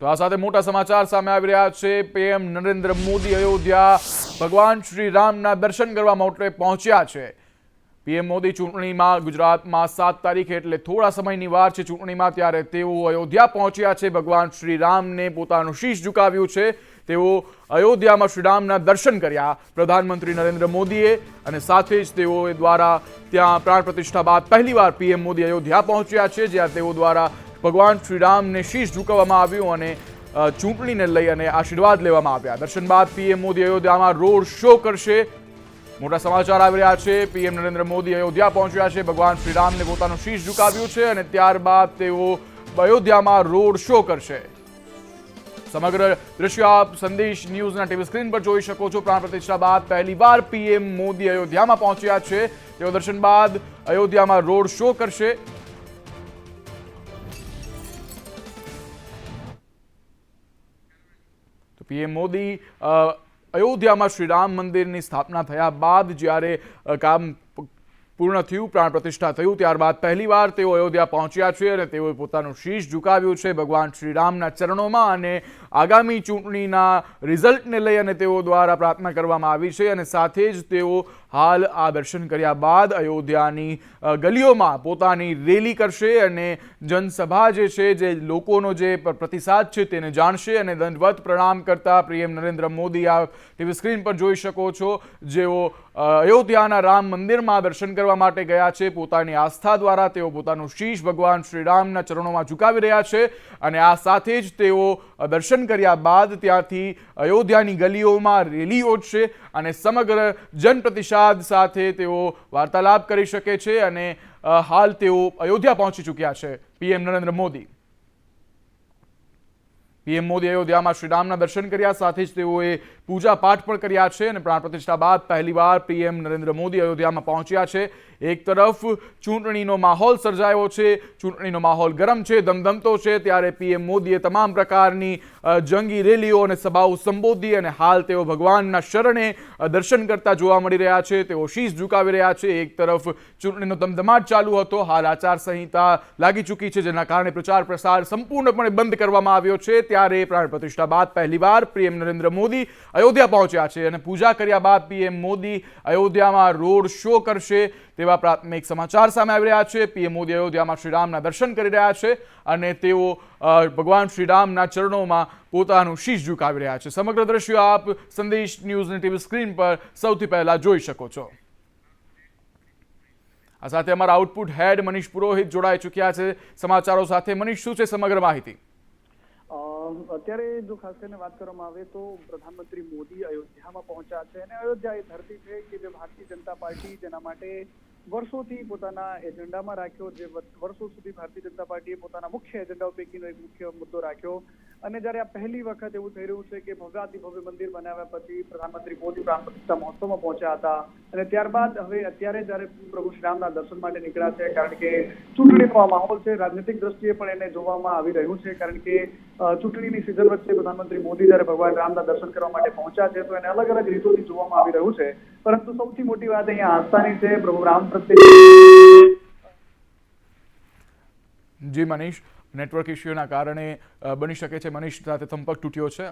તો આ સાથે મોટા સમાચાર સામે આવી રહ્યા છે. પીએમ નરેન્દ્ર મોદી અયોધ્યા ભગવાન શ્રી રામના દર્શન કરવા માટે પહોંચ્યા છે. પીએમ મોદી ચૂંટણીમાં ગુજરાતમાં સાત તારીખે એટલે થોડા સમયની વાર છે ચૂંટણીમાં, ત્યારે તેઓ અયોધ્યા પહોંચ્યા છે. ભગવાન શ્રી રામને પોતાનું શીશ ઝુકાવ્યું છે. તેઓ અયોધ્યામાં શ્રીરામના દર્શન કર્યા. પ્રધાનમંત્રી નરેન્દ્ર મોદીએ અને સાથે જ તેઓ દ્વારા ત્યાં પ્રાણ પ્રતિષ્ઠા બાદ પહેલીવાર પીએમ મોદી અયોધ્યા પહોંચ્યા છે, જ્યાં તેઓ દ્વારા ભગવાન શ્રીરામને શીશ ઝુકાવવામાં આવ્યું અને ચૂંટણીને લઈ અને આશીર્વાદ લેવામાં આવ્યા. દર્શન બાદ પીએમ મોદી અયોધ્યામાં રોડ શો કરશે. મોટા સમાચાર આવી રહ્યા છે. પીએમ નરેન્દ્ર મોદી અયોધ્યા પહોંચ્યા છે. ભગવાન શ્રીરામને પોતાનું શીશ ઝુકાવ્યું છે અને ત્યારબાદ તેઓ અયોધ્યામાં રોડ શો કરશે. સમગ્ર દ્રશ્ય આપ સંદેશ ન્યૂઝના ટીવી સ્ક્રીન પર જોઈ શકો છો. પ્રાણ પ્રતિષ્ઠા બાદ પહેલીવાર પીએમ મોદી અયોધ્યામાં પહોંચ્યા છે. તેઓ દર્શન બાદ અયોધ્યામાં રોડ શો કરશે. પીએમ મોદી અયોધ્યામાં શ્રી રામ મંદિરની સ્થાપના થયા બાદ જ્યારે કામ પૂર્ણ થયું, પ્રાણ પ્રતિષ્ઠા થયું, ત્યારબાદ પહેલીવાર તેઓ અયોધ્યા પહોંચ્યા છે અને તેઓએ પોતાનું શીશ ઝુકાવ્યું છે ભગવાન શ્રીરામના ચરણોમાં અને આગામી ચૂંટણીના રિઝલ્ટને લઈ અને તેઓ દ્વારા પ્રાર્થના કરવામાં આવી છે અને સાથે જ તેઓ હાલ આ દર્શન કર્યા બાદ અયોધ્યાની ગલીઓમાં પોતાની રેલી કરશે અને જનસભા જે છે, જે લોકોનો જે પ્રતિસાદ છે તેને જાણશે અને દંડવત પ્રણામ કરતા પીએમ નરેન્દ્ર મોદી આ ટીવી સ્ક્રીન પર જોઈ શકો છો. જેઓ અયોધ્યાના રામ મંદિરમાં દર્શન કરવા માટે ગયા છે, પોતાની આસ્થા દ્વારા તેઓ પોતાનું શીશ ભગવાન શ્રીરામના ચરણોમાં ઝુકાવી રહ્યા છે અને આ સાથે જ તેઓ દર્શન કર્યા બાદ ત્યાંથી અયોધ્યાની ગલીઓમાં રેલી યોજશે અને સમગ્ર જનપ્રતિસાદ સાથે તેઓ વાર્તાલાપ કરી શકે છે અને હાલ તેઓ અયોધ્યા પહોંચી ચૂક્યા છે. પીએમ નરેન્દ્ર મોદી. પીએમ મોદી અયોધ્યામાં શ્રી રામના દર્શન કર્યા, સાથે જ તેઓએ પૂજા પાઠ પણ કર્યા છે અને પ્રાણ પ્રતિષ્ઠા બાદ પહેલીવાર પીએમ નરેન્દ્ર મોદી અયોધ્યામાં પહોંચ્યા છે. એક તરફ ચૂંટણીનો માહોલ સર્જાયો છે, ચૂંટણીનો માહોલ ગરમ છે, ધમધમતો છે, ત્યારે પીએમ મોદીએ તમામ પ્રકારની જંગી રેલીઓ અને સભાઓ સંબોધી અને હાલ તેઓ ભગવાનના શરણે દર્શન કરતા જોવા મળી રહ્યા છે, તેઓ શીશ ઝુકાવી રહ્યા છે, એક તરફ ચૂંટણીનો ધમધમાટ ચાલુ હતો, હાલ આચારસંહિતા લાગી ચૂકી છે, જેના કારણે પ્રચાર પ્રસાર સંપૂર્ણપણે બંધ કરવામાં આવ્યો છે, ત્યારે પ્રાણ પ્રતિષ્ઠા બાદ પહેલીવાર પીએમ નરેન્દ્ર મોદી અયોધ્યા પહોંચ્યા છે અને પૂજા કર્યા બાદ પીએમ મોદી અયોધ્યામાં રોડ શો કરશે તેવા પ્રાથમિક સમાચાર સામે આવી રહ્યા છે. પીએમ મોદી અયોધ્યામાં શ્રીરામના દર્શન કરી રહ્યા છે અને તેઓ ભગવાન શ્રીરામના ચરણોમાં પોતાનું શીશ ઝુકાવી રહ્યા છે. સમગ્ર દ્રશ્યો આપ સંદેશ ન્યૂઝની ટીવી સ્ક્રીન પર સૌથી પહેલા જોઈ શકો છો. આ સાથે અમારા આઉટપુટ હેડ મનીષ પુરોહિત જોડાઈ ચૂક્યા છે. સમાચારો સાથે મનીષ, શું છે સમગ્ર માહિતી? અત્યારે જો ખાસ કરીને વાત કરવામાં આવે તો પ્રધાનમંત્રી મોદી અયોધ્યામાં પહોંચ્યા છે અને અયોધ્યા એ ધરતી છે કે જે ભારતીય જનતા પાર્ટી જેના માટે વર્ષોથી પોતાના એજન્ડામાં રાખ્યો, જે વર્ષો સુધી ભારતીય જનતા પાર્ટીએ પોતાના મુખ્ય એજન્ડાઓ પૈકીનો એક મુખ્ય મુદ્દો રાખ્યો. અને જ્યારે આ પહેલી વખત એવું થઈ રહ્યું છે કે ભવ્યાતિ ભવ્ય મંદિર બનાવ્યા પછી પ્રધાનમંત્રી મોદી પ્રાણ મહોત્સવમાં પહોંચ્યા હતા અને ત્યારબાદ હવે અત્યારે જ્યારે પ્રભુ શ્રીરામના દર્શન માટે નીકળ્યા છે, કારણ કે ચૂંટણીનો માહોલ છે, રાજનૈતિક દ્રષ્ટિએ પણ એને જોવામાં આવી રહ્યું છે, કારણ કે ચૂંટણીની સિઝન વચ્ચે પ્રધાનમંત્રી મોદી જ્યારે ભગવાન રામના દર્શન કરવા માટે પહોંચ્યા છે, તો એને અલગ અલગ રીતોથી જોવામાં આવી રહ્યું છે. પરંતુ સૌથી મોટી વાત અહીંયા આસ્થાની છે, પ્રભુ રામ પ્રત્યે જી મનીષ નેટવર્ક ઇસ્યુના કારણે બની શકે છે. મનીષ સાથે સંપર્ક તૂટ્યો છે.